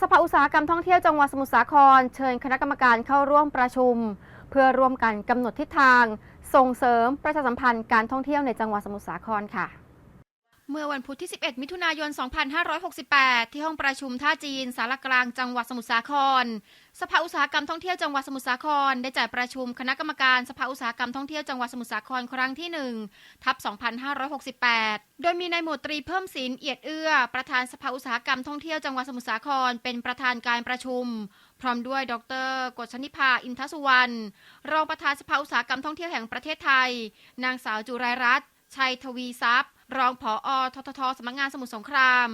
สภาอุตสาหกรรมท่องเที่ยวจังหวัดสมุทรสาคร เชิญคณะกรรมการเข้าร่วมประชุม เพื่อร่วมกันกำหนดทิศทาง ส่งเสริมประชาสัมพันธ์การท่องเที่ยวในจังหวัดสมุทรสาครค่ะ เมื่อวันพุธที่ 11 มิถุนายน 2568 ที่ห้องประชุมท่าจีน สารกลางจังหวัดสมุทรสาคร สภาอุตสาหกรรมท่องเที่ยวจังหวัดสมุทรสาคร ได้จัดประชุมคณะกรรมการสภาอุตสาหกรรมท่องเที่ยวจังหวัดสมุทรสาครครั้งที่ 1 ทับ 2568 โดยมีนายหมวดตรีเพิ่มศิลเอียดเอื้อ ประธานสภาอุตสาหกรรมท่องเที่ยวจังหวัดสมุทรสาคร เป็นประธานการประชุม พร้อมด้วย ดรกฤษณิภา อินทสุวรรณ รองประธานสภาอุตสาหกรรมท่องเที่ยวแห่งประเทศไทย นางสาวจุไรรัตน์ ชัยทวีทรัพย์ รองผอทททสำนักงานสมุทรสงคราม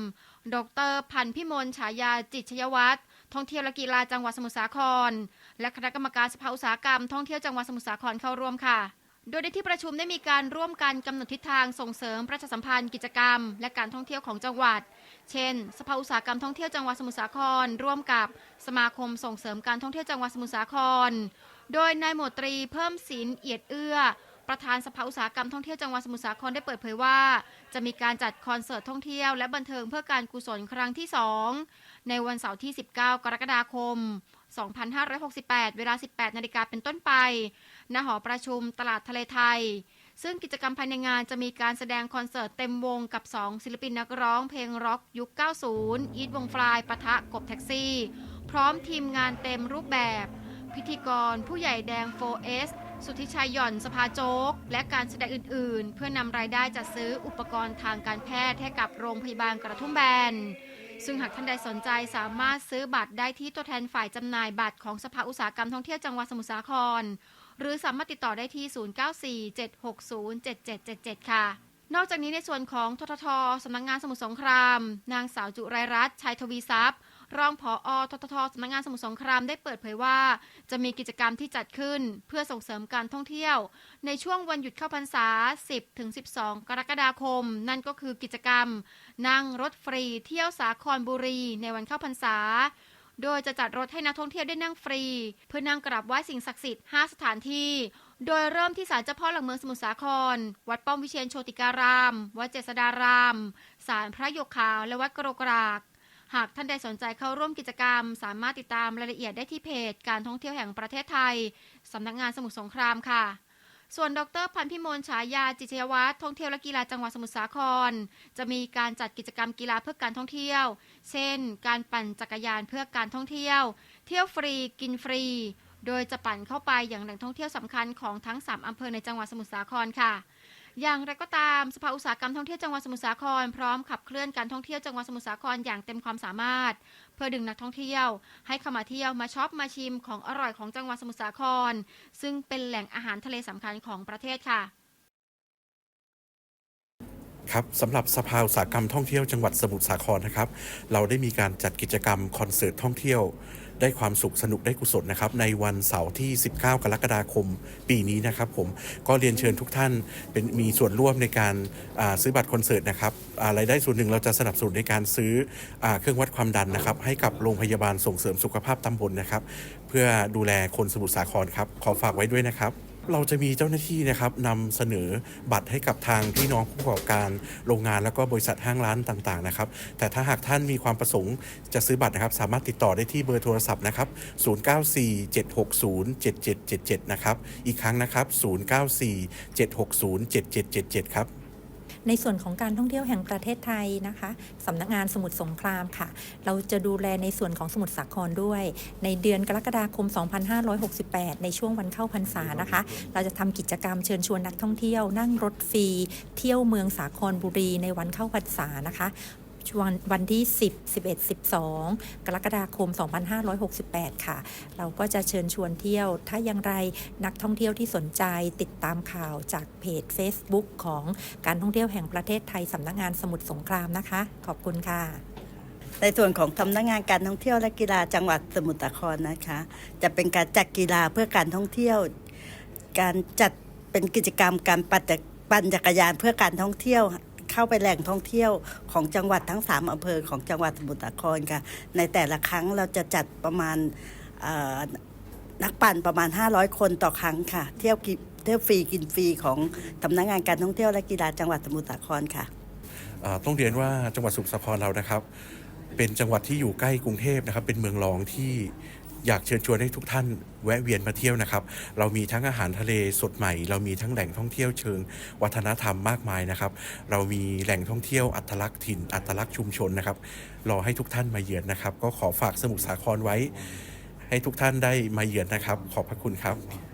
ดรพันธ์พิมลฉายาจิตชยวัฒน์ท่องเที่ยวและกีฬาจังหวัดสมุทรสาคร และคณะกรรมการสภาอุตสาหกรรมท่องเที่ยวจังหวัดสมุทรสาครเข้าร่วมค่ะ โดยในที่ประชุมได้มีการร่วมกันกำหนดทิศทางส่งเสริมประชาสัมพันธ์กิจกรรม และการท่องเที่ยวของจังหวัด เช่น สภาอุตสาหกรรมท่องเที่ยวจังหวัดสมุทรสาคร ร่วมกับสมาคมส่งเสริมการท่องเที่ยวจังหวัดสมุทรสาคร โดยนายหมวดตรีเพิ่มศิลเอียดเอื้อ ประธานสภาอุตสาหกรรมท่องเที่ยวจังหวัดสมุทรสาครได้เปิดเผยว่า จะมีการจัดคอนเสิร์ตท่องเที่ยวและบันเทิงเพื่อการกุศลครั้งที่ 2 ในวันเสาร์ที่ 19 กรกฎาคม 2568 เวลา 18 นาฬิกาเป็นต้นไป ณ หอประชุมตลาดทะเลไทย ซึ่งกิจกรรมภายในงานจะมีการแสดงคอนเสิร์ตเต็มวงกับ 2 ศิลปินนักร้องเพลงร็อกยุค 90 อีทวงฟลายปะทะกบแท็กซี่ พร้อมทีมงานเต็มรูปแบบ พิธีกรผู้ใหญ่แดง 4S สุทธิชัยหย่อนสภาโจ๊ก และการแสดงอื่น ๆ เพื่อนำรายได้จัดซื้ออุปกรณ์ทางการแพทย์ให้กับโรงพยาบาลกระทุ่มแบน ซึ่งหากท่านใดสนใจสามารถซื้อบัตรได้ที่ตัวแทนฝ่ายจำหน่ายบัตรของสภาอุตสาหกรรมท่องเที่ยวจังหวัดสมุทรสาคร หรือสามารถติดต่อได้ที่ 0947607777 ค่ะนอกจากนี้ในส่วนของทททสำนักงงานสมุทรสงคราม นางสาวจุไรรัตน์ชัยทวีทรัพย์ รองผออทททสำนักงานสมุทรสงครามได้เปิดเผยว่า จะมีกิจกรรมที่จัดขึ้น เพื่อส่งเสริมการท่องเที่ยว ในช่วงวันหยุดเข้าพรรษา 10-12 กรกฎาคม นั่นก็คือกิจกรรม นั่งรถฟรีเที่ยวสาครบุรี ในวันเข้าพรรษาโดยจะจัดรถให้นักท่องเที่ยวได้นั่งฟรี เพื่อนั่งกราบไหว้สิ่งศักดิ์สิทธิ์ 5 สถานที่ โดยเริ่มที่ศาลเจ้าพ่อหลักเมืองสมุทรสาคร วัดป้อมวิเชียนโชติการาม วัดเจษฎาราม ศาลพระหยกขาว และวัดกรกราก หากท่านใดสนใจเข้าร่วมกิจกรรม สามารถติดตามรายละเอียดได้ที่เพจการท่องเที่ยวแห่งประเทศไทย สำนักงานสมุทรสงครามค่ะ ส่วนดรพันธ์พิมลฉายาจิตยวัฒน์ท่องเที่ยวและกีฬาจังหวัดสมุทรสาคร จะมีการจัดกิจกรรมกีฬาเพื่อการท่องเที่ยว เช่น การปั่นจักรยานเพื่อการท่องเที่ยว เที่ยวฟรีกินฟรี โดยจะปั่นเข้าไปอย่างแหล่งท่องเที่ยวสำคัญของทั้ง 3อำเภอในจังหวัดสมุทรสาครค่ะ อย่างไรก็ตามสภาอุตสาหกรรมท่องเที่ยวจังหวัดสมุทรสาครพร้อมขับเคลื่อนการท่องเที่ยวจังหวัดสมุทรสาครอย่างเต็มความสามารถ เพื่อดึงนักท่องเที่ยว ให้เข้ามาเที่ยวมาช็อปมาชิมของอร่อยของจังหวัดสมุทรสาคร ซึ่งเป็นแหล่งอาหารทะเลสำคัญของประเทศค่ะครับสำหรับสภาอุตสาหกรรมท่องเที่ยวจังหวัดสมุทรสาครนะครับ เราได้มีการจัดกิจกรรมคอนเสิร์ตท่องเที่ยว ได้ความสุขสนุกได้กุศลนะครับ ในวันเสาร์ที่ 19 กรกฎาคมปีนี้นะครับ ผมก็เรียนเชิญทุกท่านเป็นมีส่วนร่วมในการาซื้อบัตรคอนเสิร์ตนะครับอะไรายได้ส่วนหนึ่งเราจะสนับสนุนในการซื้ออเครื่องวัดความดันนะครับ ให้กับโรงพยาบาลส่งเสริมสุขภาพตำบลนะครับ เพื่อดูแลคนสมุทรสาครครับ ขอฝากไว้ด้วยนะครับ เราจะมีเจ้าหน้าที่นะครับนำเสนอบัตรให้กับทางพี่น้องผู้ประกอบการโรงงานแล้วก็บริษัทห้างร้านต่างๆนะครับ แต่ถ้าหากท่านมีความประสงค์จะซื้อบัตรนะครับ สามารถติดต่อได้ที่เบอร์โทรศัพท์นะครับ 0947607777 นะครับ อีกครั้งนะครับ 0947607777 ครับ ในส่วนของการท่องเที่ยวแห่งประเทศไทยนะคะสำนักงานสมุทรสงครามค่ะ เราจะดูแลในส่วนของสมุทรสาครด้วย ในเดือนกรกฎาคม 2568 ในช่วงวันเข้าพรรษานะคะ เราจะทำกิจกรรมเชิญชวนนักท่องเที่ยว นั่งรถฟรีเที่ยวเมืองสาครบุรีในวันเข้าพรรษานะคะ วันวันที่ 10 11 12 กรกฎาคม 2568 ค่ะ เราก็จะเชิญชวนเที่ยว ถ้าอย่างไรนักท่องเที่ยวที่สนใจติดตามข่าวจากเพจ Facebook ของการท่องเที่ยวแห่งประเทศไทยสำนักงานสมุทรสงครามนะคะ ขอบคุณค่ะในส่วนของสำนักงานการท่องเที่ยวและกีฬาจังหวัดสมุทรสาครนะคะ จะเป็นการจัดกีฬาเพื่อการท่องเที่ยว การจัดเป็นกิจกรรมการปั่นจักรยานเพื่อการท่องเที่ยว เข้าไปแหล่งท่องเที่ยวของจังหวัดทั้ง 3 อำเภอของจังหวัดสมุทรสาครค่ะ ในแต่ละครั้งเราจะจัดประมาณนักปั่นประมาณ 500 คนต่อครั้งค่ะ เที่ยวกิเที่ยวฟรีกินฟรีของสำนักงานการท่องเที่ยวและกีฬาจังหวัดสมุทรสาครค่ะต้องเรียนว่าจังหวัดสมุทรสาครเรานะครับ เป็นจังหวัดที่อยู่ใกล้กรุงเทพนะครับ เป็นเมืองรองที่อยากเชิญชวนให้ทุกท่านแวะเวียนมาเที่ยวนะครับ เรามีทั้งอาหารทะเลสดใหม่ เรามีทั้งแหล่งท่องเที่ยวเชิง วัฒนธรรมมากมายนะครับ เรามีแหล่งท่องเที่ยวอัตลักษณ์ถิ่น อัตลักษณ์ชุมชนนะครับ รอให้ทุกท่านมาเยือนนะครับ ก็ขอฝากสมุทรสาครไว้ ให้ทุกท่านได้มาเยือนนะครับ ขอบพระคุณครับ